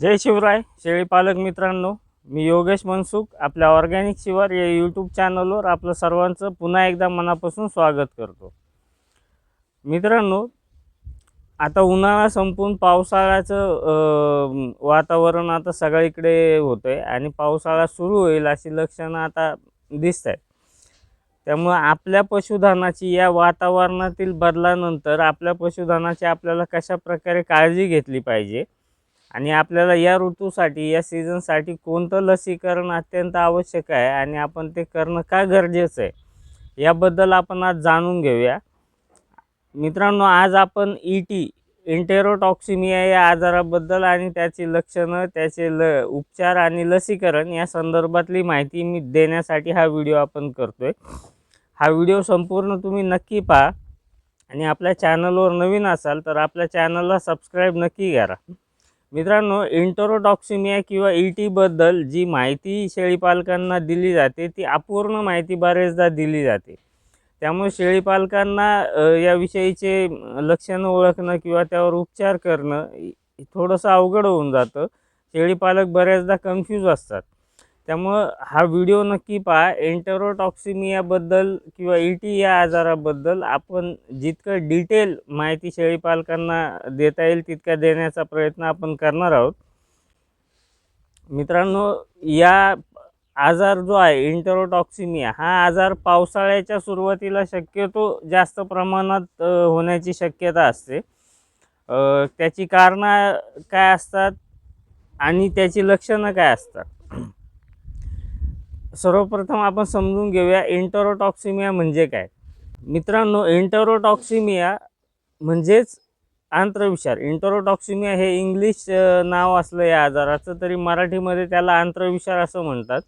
जय शिवराय शेळी पालक मित्रांनो. मी योगेश मनसुख आपल्या ऑर्गॅनिक शिवार या यूट्यूब चॅनलवर आपलं सर्वांचं पुन्हा एकदा मनापासून स्वागत करतो. मित्रांनो आता उन्हाळा संपून पावसाळ्याचं वातावरण आता सगळीकडे होतं आहे आणि पावसाळा सुरू होईल अशी लक्षणं आता दिसत आहेत त्यामुळं आपल्या पशुधनाची या वातावरणातील बदलानंतर आपल्या पशुधनाची आपल्याला कशा प्रकारे काळजी घेतली पाहिजे? आणि आपल्याला या ऋतूसाठी या सीझनसाठी कोणतं लसीकरण अत्यंत आवश्यक आहे आणि आपण ते करणं का गरजेचं आहे याबद्दल आपण आज जाणून घेऊया. मित्रांनो आज आपण ई टी इंटेरोटॉक्सिमिया या आजाराबद्दल आणि त्याची लक्षणं त्याचे ल उपचार आणि लसीकरण या संदर्भातली माहिती मी देण्यासाठी हा व्हिडिओ आपण करतो आहे हा व्हिडिओ संपूर्ण तुम्ही नक्की पहा आणि आपल्या चॅनलवर नवीन असाल तर आपल्या चॅनलला सबस्क्राईब नक्की करा. मित्रांनो इंटरोटॉक्सिमिया किंवा ई टीबद्दल जी माहिती शेळीपालकांना दिली जाते ती अपूर्ण माहिती बरेचदा दिली जाते. त्यामुळे शेळीपालकांना याविषयीचे लक्षणं ओळखणं किंवा त्यावर उपचार करणं थोडंसं अवघड होऊन जातं. शेळीपालक बऱ्याचदा कन्फ्यूज असतात. त्यामुळं हा व्हिडिओ नक्की पहा. एंटरोटॉक्सिमियाबद्दल किंवा ई टी या आजाराबद्दल आपण जितकं डिटेल माहिती शेळी पालकांना देता येईल तितका देण्याचा प्रयत्न आपण करणार आहोत. मित्रांनो या आजार जो आहे इंटरोटॉक्सिमिया हा आजार पावसाळ्याच्या सुरुवातीला शक्यतो जास्त प्रमाणात होण्याची शक्यता असते. त्याची कारणं काय असतात आणि त्याची लक्षणं काय असतात? सर्वप्रथम आपण समजून घेऊया इंटरोटॉक्सिमिया म्हणजे काय? मित्रांनो इंटरोटॉक्सिमिया म्हणजेच आंत्रविषार. इंटरोटॉक्सिमिया हे इंग्लिश नाव असलं या आजाराचं तरी मराठीमध्ये त्याला आंत्रविषार असं म्हणतात.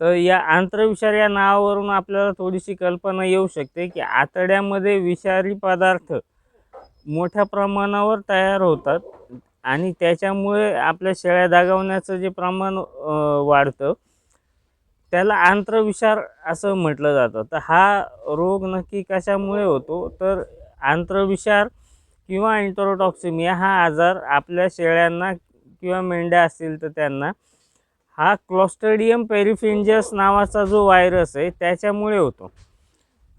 तर या आंत्रविषार या नावावरून आपल्याला थोडीशी कल्पना येऊ शकते की आतड्यामध्ये विषारी पदार्थ मोठ्या प्रमाणावर तयार होतात आणि त्याच्यामुळे आपल्या शेळ्या दागवण्याचं जे प्रमाण वाढतं त्याला आंत्रविषार असं म्हटलं जातं. तर हा रोग नक्की कशामुळे होतो? तर आंत्रविषार किंवा इंटरोटॉक्सिमिया हा आजार आपल्या शेळ्यांना किंवा मेंढ्या असतील तर त्यांना. हा क्लॉस्टेडियम पेरिफिंजस नावाचा जो व्हायरस आहे त्याच्यामुळे होतो.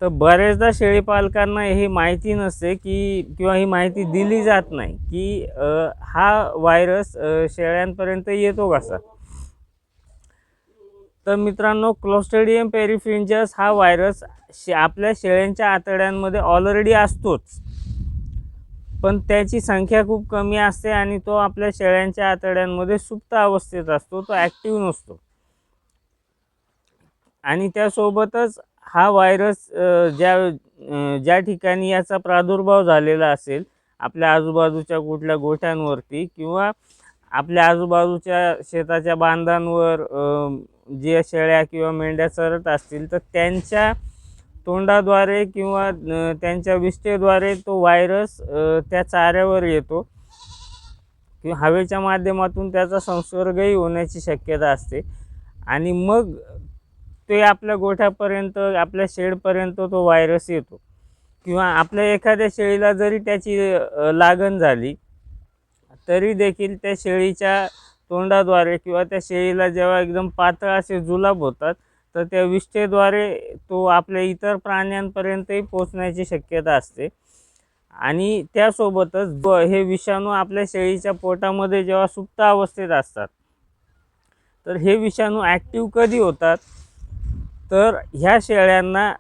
तर बऱ्याचदा शेळीपालकांना हे माहिती नसते की किंवा ही माहिती दिली जात नाही की हा व्हायरस शेळ्यांपर्यंत येतो कसा? तर मित्रांनो क्लोस्टेडियम पेरिफिंजस हा व्हायरस शे आपल्या शेळ्यांच्या आतड्यांमध्ये ऑलरेडी असतोच. पण त्याची संख्या खूप कमी असते आणि तो आपल्या शेळ्यांच्या आतड्यांमध्ये सुप्त अवस्थेत असतो तो ॲक्टिव्ह नसतो. आणि त्यासोबतच हा व्हायरस ज्या ज्या ठिकाणी याचा प्रादुर्भाव झालेला असेल आपल्या आजूबाजूच्या कुठल्या गोठ्यांवरती किंवा आपल्या आजूबाजूच्या शेताच्या बांधांवर जे शेळ्या किंवा मेंढ्या चरत असतील तर त्यांच्या तोंडाद्वारे किंवा त्यांच्या विष्ठेद्वारे तो व्हायरस त्या चाऱ्यावर येतो. किंवा हवेच्या माध्यमातून त्याचा संसर्गही होण्याची शक्यता असते. आणि मग ते आपल्या गोठ्यापर्यंत आपल्या शेडपर्यंत तो व्हायरस येतो. किंवा आपल्या एखाद्या शेळीला जरी त्याची लागण झाली तरी देखील त्या शेळीच्या तोंडाद्वारे किंवा त्या शेळीला जेव्हा एकदम पातळ असे जुलाब होतात तर त्या विष्ठेद्वारे तो आपल्या इतर प्राण्यांपर्यंतही पोचण्याची शक्यता असते. आणि त्यासोबतच ब- हे विषाणू आपल्या शेळीच्या पोटामध्ये जेव्हा सुप्त अवस्थेत असतात तर हे विषाणू ॲक्टिव्ह कधी होतात? तर ह्या शेळ्यांना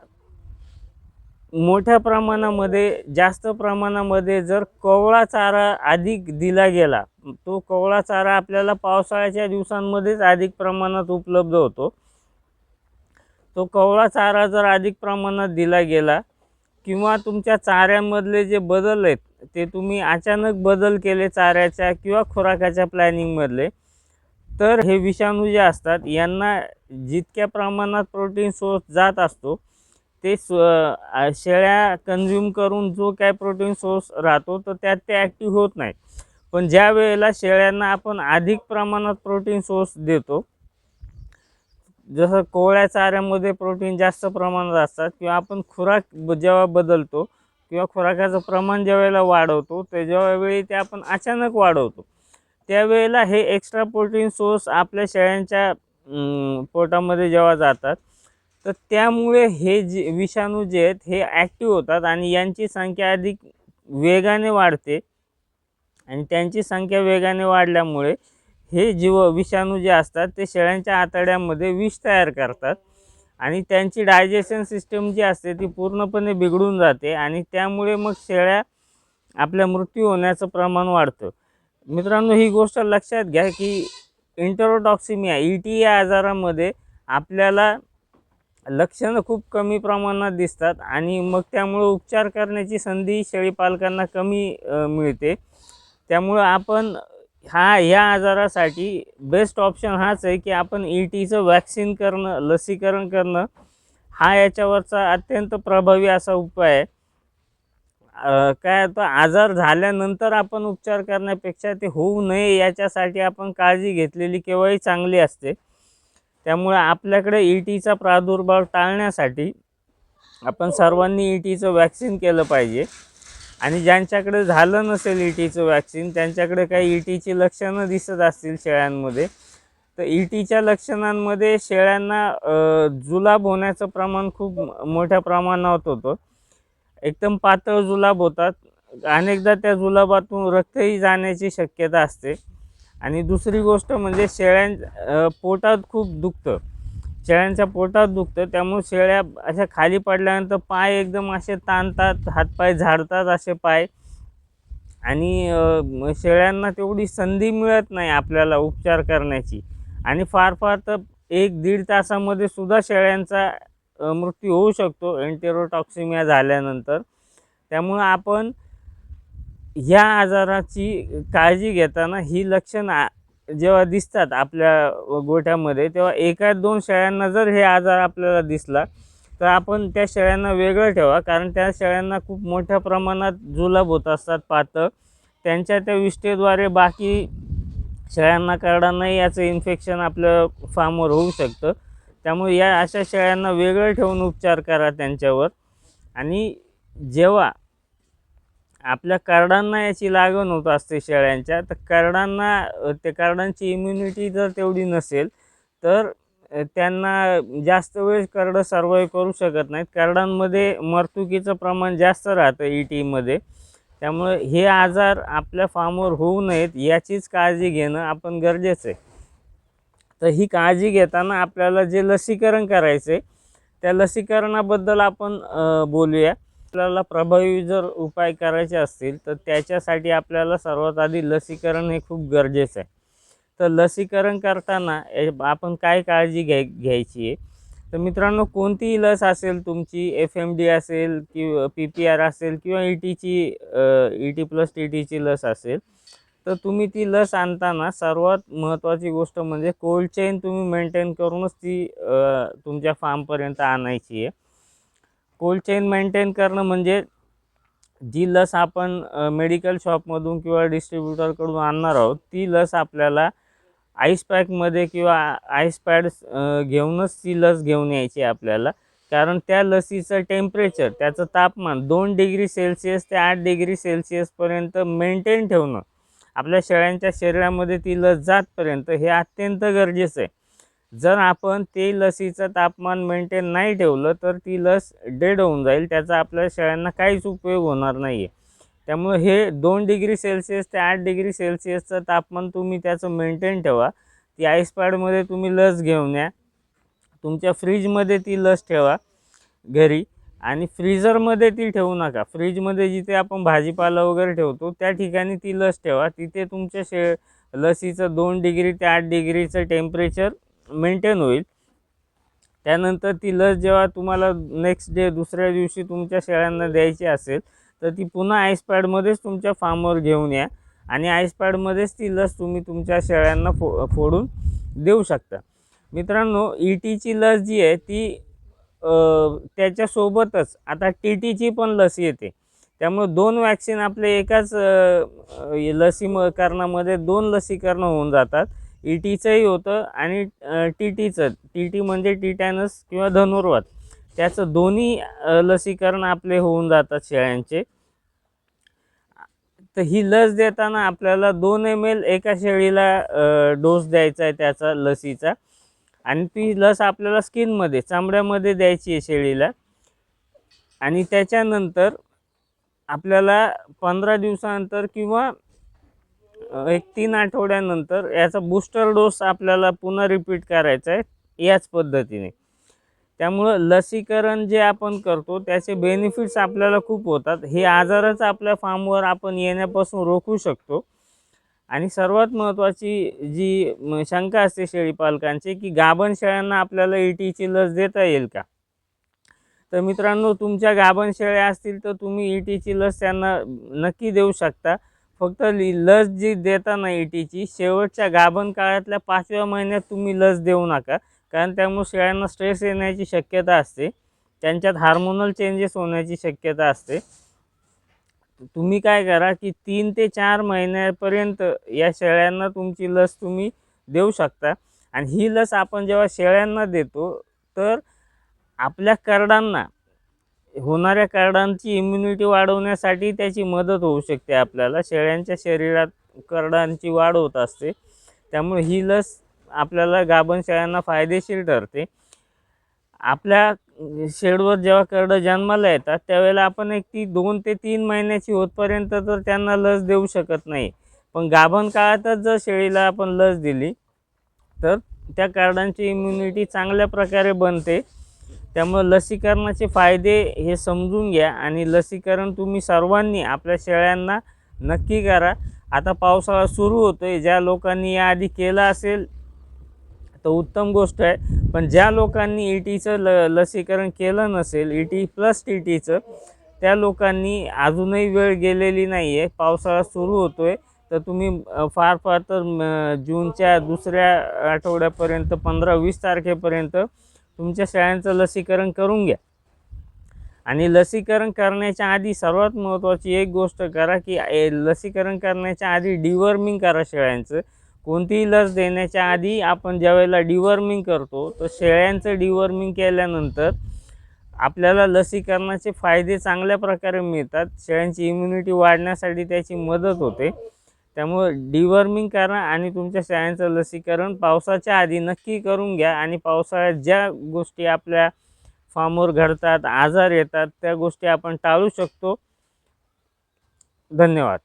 मोठ्या प्रमाणामध्ये जास्त प्रमाणामध्ये जर कोवळा चारा अधिक दिला गेला तो कोवळा चारा आपल्याला पावसाळ्याच्या दिवसांमध्येच अधिक प्रमाणात उपलब्ध होतो. तो कोवळा चारा जर अधिक प्रमाणात दिला गेला किंवा तुमच्या चाऱ्यामधले जे बदल आहेत ते तुम्ही अचानक बदल केले चाऱ्याच्या किंवा खुराकाच्या प्लॅनिंगमधले तर हे विषाणू जे असतात यांना जितक्या प्रमाणात प्रोटीन सोर्स जात असतो ते स्व शेळ्या कन्झ्युम करून जो काय प्रोटीन सोर्स राहतो तर त्यात ते ॲक्टिव्ह होत नाही पण ज्या वेळेला शेळ्यांना आपण अधिक प्रमाणात प्रोटीन सोर्स देतो जसं कोवळ्या चाऱ्यामध्ये प्रोटीन जास्त प्रमाणात असतात किंवा आपण खुराक जेव्हा बदलतो किंवा खुराकाचं प्रमाण ज्या वेळेला वाढवतो त्याच्या वेळी ते आपण अचानक वाढवतो. त्यावेळेला हे एक्स्ट्रा प्रोटीन सोर्स आपल्या शेळ्यांच्या पोटामध्ये जेव्हा जातात तर त्यामुळे हे जे विषाणू जे आहेत हे ॲक्टिव्ह होतात आणि यांची संख्या अधिक वेगाने वाढते. आणि त्यांची संख्या वेगाने वाढल्यामुळे हे जीव विषाणू जे असतात ते शेळ्यांच्या आतड्यामध्ये विष तयार करतात. आणि त्यांची डायजेशन सिस्टम जी असते ती पूर्णपणे बिघडून जाते आणि त्यामुळे मग शेळ्या आपल्या मृत्यू होण्याचं प्रमाण वाढतं. मित्रांनो ही गोष्ट लक्षात घ्या की इंटरोटॉक्सिमिया ई टी या आजारामध्ये आपल्याला लक्षणं खूप कमी प्रमाणात दिसतात आणि मग त्यामुळं उपचार करण्याची संधी शेळीपालकांना कमी मिळते. त्यामुळं आपण हा या आजारासाठी बेस्ट ऑप्शन हाच आहे की आपण ई टीचं वॅक्सिन करणं लसीकरण करणं हा याच्यावरचा अत्यंत प्रभावी असा उपाय आहे. काय आता आजार झाल्यानंतर आपण उपचार करण्यापेक्षा ते होऊ नये याच्यासाठी आपण काळजी घेतलेली केव्हाही चांगली असते. त्यामुळे आपल्याकडे ई टीचा प्रादुर्भाव टाळण्यासाठी आपण सर्वांनी ई टीचं वॅक्सिन केलं पाहिजे. आणि ज्यांच्याकडे झालं नसेल ई टीचं वॅक्सिन त्यांच्याकडे काही ई टीची लक्षणं दिसत असतील शेळ्यांमध्ये तर ई टीच्या लक्षणांमध्ये शेळ्यांना जुलाब होण्याचं प्रमाण खूप मोठ्या प्रमाणात होतं. एकदम पातळ जुलाब होतात. अनेकदा त्या जुलाबातून रक्तही जाण्याची शक्यता असते. आणि दुसरी गोष्ट म्हणजे शेळ्यां पोटात खूप दुखतं. शेळ्यांच्या पोटात दुखतं त्यामुळे शेळ्या अशा खाली पडल्यानंतर पाय एकदम असे ताणतात हातपाय झाडतात असे पाय. आणि शेळ्यांना तेवढी संधी मिळत नाही आपल्याला उपचार करण्याची. आणि फार फार तर एक दीड तासामध्ये सुद्धा शेळ्यांचा मृत्यू होऊ शकतो एन्टेरोटॉक्सिमिया झाल्यानंतर. त्यामुळं आपण ह्या आजाराची काळजी घेताना ही लक्षणं जेव्हा दिसतात आपल्या गोठ्यामध्ये तेव्हा एका दोन शेळ्यांना जर हे आजार आपल्याला दिसला तर आपण त्या शेळ्यांना वेगळं ठेवा. कारण त्या शेळ्यांना खूप मोठ्या प्रमाणात जुलाब होत असतात पातळ. त्यांच्या त्या विष्ठेद्वारे बाकी शेळ्यांना करडांनाही याचं इन्फेक्शन आपल्या फार्मवर होऊ शकतं. त्यामुळे या अशा शेळ्यांना वेगळं ठेवून उपचार करा त्यांच्यावर. आणि जेव्हा आपल्या कार्डांना याची लागण होत असते शेळ्यांच्या. तर कार्डांना त्या कार्डांची इम्युनिटी जर तेवढी नसेल तर त्यांना जास्त वेळ करडं सर्वाईव्ह करू शकत नाहीत. कार्डांमध्ये मर्तुकीचं प्रमाण जास्त राहतं ई टीमध्ये त्यामुळे हे आजार आपल्या फार्मवर होऊ नयेत याचीच काळजी घेणं आपण गरजेचं आहे. तर ही काळजी घेताना आपल्याला जे लसीकरण करायचं आहे त्या लसीकरणाबद्दल आपण बोलूया. आपल्याला प्रभावी जर उपाय करायचे असतील तर त्याच्यासाठी आपल्याला सर्वात आधी लसीकरण हे खूप गरजेचं आहे. तर लसीकरण करताना आपण काय काळजी घ्याय घ्यायची आहे? तर मित्रांनो कोणतीही लस असेल तुमची एफ एम डी असेल किंवा पी पी आर असेल किंवा ई टीची ई टी प्लस टी टीची लस असेल तर तुम्ही ती लस आणताना सर्वात महत्त्वाची गोष्ट म्हणजे कोल्ड चेन तुम्ही मेंटेन करूनच ती तुमच्या फार्मपर्यंत आणायची आहे. कोल्ड चेन मेंटेन करणं म्हणजे जी लस आपण मेडिकल शॉपमधून किंवा डिस्ट्रीब्युटरकडून आणणार आहोत ती लस आपल्याला आईस पॅकमध्ये किंवा आईस पॅड घेऊनच ती लस घेऊन यायची आहे आपल्याला. कारण त्या लसीचं टेम्परेचर त्याचं तापमान दोन डिग्री सेल्सिअस ते आठ डिग्री सेल्सिअसपर्यंत मेंटेन ठेवणं आपल्या शेळ्यांच्या शरीरामध्ये ती लस जातपर्यंत हे अत्यंत गरजेचं आहे. जर आपण ते लसीचं तापमान मेंटेन नाही ठेवलं तर ती लस डेड होऊन जाईल. त्याचा आपल्या शेळ्यांना काहीच उपयोग होणार नाही आहे त्यामुळे हे दोन डिग्री सेल्सिअस ते आठ डिग्री सेल्सिअसचं तापमान तुम्ही त्याचं मेंटेन ठेवा. ती आईसपॅडमध्ये तुम्ही लस घेऊन या. तुमच्या फ्रीजमध्ये ती लस ठेवा घरी. आणि फ्रीजरमध्ये ती ठेवू नका. फ्रीजमध्ये जिथे आपण भाजीपाला वगैरे ठेवतो त्या ठिकाणी ती लस ठेवा. तिथे तुमच्या शे लसीचं दोन डिग्री ते आठ डिग्रीचं टेम्परेचर मेंटेन होईल. त्यानंतर ती लस जेव्हा तुम्हाला नेक्स्ट डे दुसऱ्या दिवशी तुमच्या शेळ्यांना द्यायची असेल तर ती पुन्हा आईसपॅडमध्येच तुमच्या फार्मवर घेऊन या. आणि आईसपॅडमध्येच ती लस तुम्ही तुमच्या शेळ्यांना फो फोडून देऊ शकता. मित्रांनो ई टीची लस जी आहे ती त्याच्यासोबतच आता टी टीची पण लस येते. त्यामुळे दोन वॅक्सिन आपले एकाच लसी म दोन लसीकरणं होऊन जातात. ई टीचंही होतं आणि टी टीचं टी टी म्हणजे टिटॅनस किंवा धनुर्वात. त्याचं दोन्ही लसीकरण आपले होऊन जातात शेळ्यांचे. तर ही लस देताना आपल्याला दोन एम एल एका शेळीला डोस द्यायचा आहे त्याचा लसीचा. आणि ती लस आपल्याला स्किनमध्ये चामड्यामध्ये द्यायची आहे शेळीला. आणि त्याच्यानंतर आपल्याला पंधरा दिवसानंतर किंवा एक तीन आठवड्यानंतर याचा बूस्टर डोस आपल्याला पुन्हा रिपीट करायचा आहे याच पद्धतीने. त्यामुळं लसीकरण जे आपण करतो त्याचे बेनिफिट्स आपल्याला खूप होतात. हे आजारच आपल्या फार्मवर आपण येण्यापासून रोखू शकतो. आणि सर्वात महत्त्वाची जी शंका असते शेळीपालकांची की गाभण शेळ्यांना आपल्याला ई टीची लस देता येईल का? तर मित्रांनो तुमच्या गाभण शेळ्या असतील तर तुम्ही ई टीची लस त्यांना नक्की देऊ शकता. फक्त लस जी देताना ई टीची शेवटच्या गाभण काळातल्या पाचव्या महिन्यात तुम्ही लस देऊ नका. कारण त्यामुळे शेळ्यांना स्ट्रेस येण्याची शक्यता असते. त्यांच्यात हार्मोनल चेंजेस होण्याची शक्यता असते. तुम्ही काय करा की तीन ते चार महिन्यापर्यंत या शेळ्यांना तुमची लस तुम्ही देऊ शकता. आणि ही लस आपण जेव्हा शेळ्यांना देतो तर आपल्या करडांना होणाऱ्या करडांची इम्युनिटी वाढवण्यासाठी त्याची मदत होऊ शकते आपल्याला. शेळ्यांच्या शरीरात करडांची वाढ होत असते. त्यामुळे ही लस आपल्याला गाभण शेळ्यांना फायदेशीर ठरते. आपल्या शेडवर जेव्हा करडं जन्माला येतात त्यावेळेला आपण एक ती दोन ते तीन महिन्याची होतपर्यंत तर त्यांना लस देऊ शकत नाही. पण गाभण काळातच जर शेळीला आपण लस दिली तर त्या कार्डांची इम्युनिटी चांगल्या प्रकारे बनते. त्यामुळे लसीकरणाचे फायदे हे समजून घ्या आणि लसीकरण तुम्ही सर्वांनी आपल्या शेळ्यांना नक्की करा. आता पावसाळा सुरू होतो आहे ज्या लोकांनी याआधी केलं असेल तर उत्तम गोष्ट आहे. पण ज्या लोकांनी ई टीचं ल लसीकरण केलं नसेल ई टी प्लस टी टीचं त्या लोकांनी अजूनही वेळ गेलेली नाही आहे पावसाळा सुरू होतो आहे तर तुम्ही फार फार तर जूनच्या दुसऱ्या आठवड्यापर्यंत पंधरा वीस तारखेपर्यंत तुमच्या शेळ्यांचं लसीकरण करून घ्या. आणि लसीकरण करण्याच्या आधी सर्वात महत्त्वाची एक गोष्ट करा की ए, लसीकरण करण्याच्या आधी डिवर्मिंग करा शेळ्यांचं. कोणतीही लस देण्याच्या आधी आपण ज्यावेळेला डिवर्मिंग करतो तर शेळ्यांचं डिवर्मिंग केल्यानंतर आपल्याला लसीकरणाचे फायदे चांगल्या प्रकारे मिळतात. शेळ्यांची इम्युनिटी वाढण्यासाठी त्याची मदत होते. त्यामुळं डिवर्मिंग करा आणि तुमच्या शेळ्यांचं लसीकरण पावसाच्या आधी नक्की करून घ्या आणि पावसाळ्यात ज्या गोष्टी आपल्या फार्मवर घडतात आजार येतात त्या गोष्टी आपण टाळू शकतो. धन्यवाद.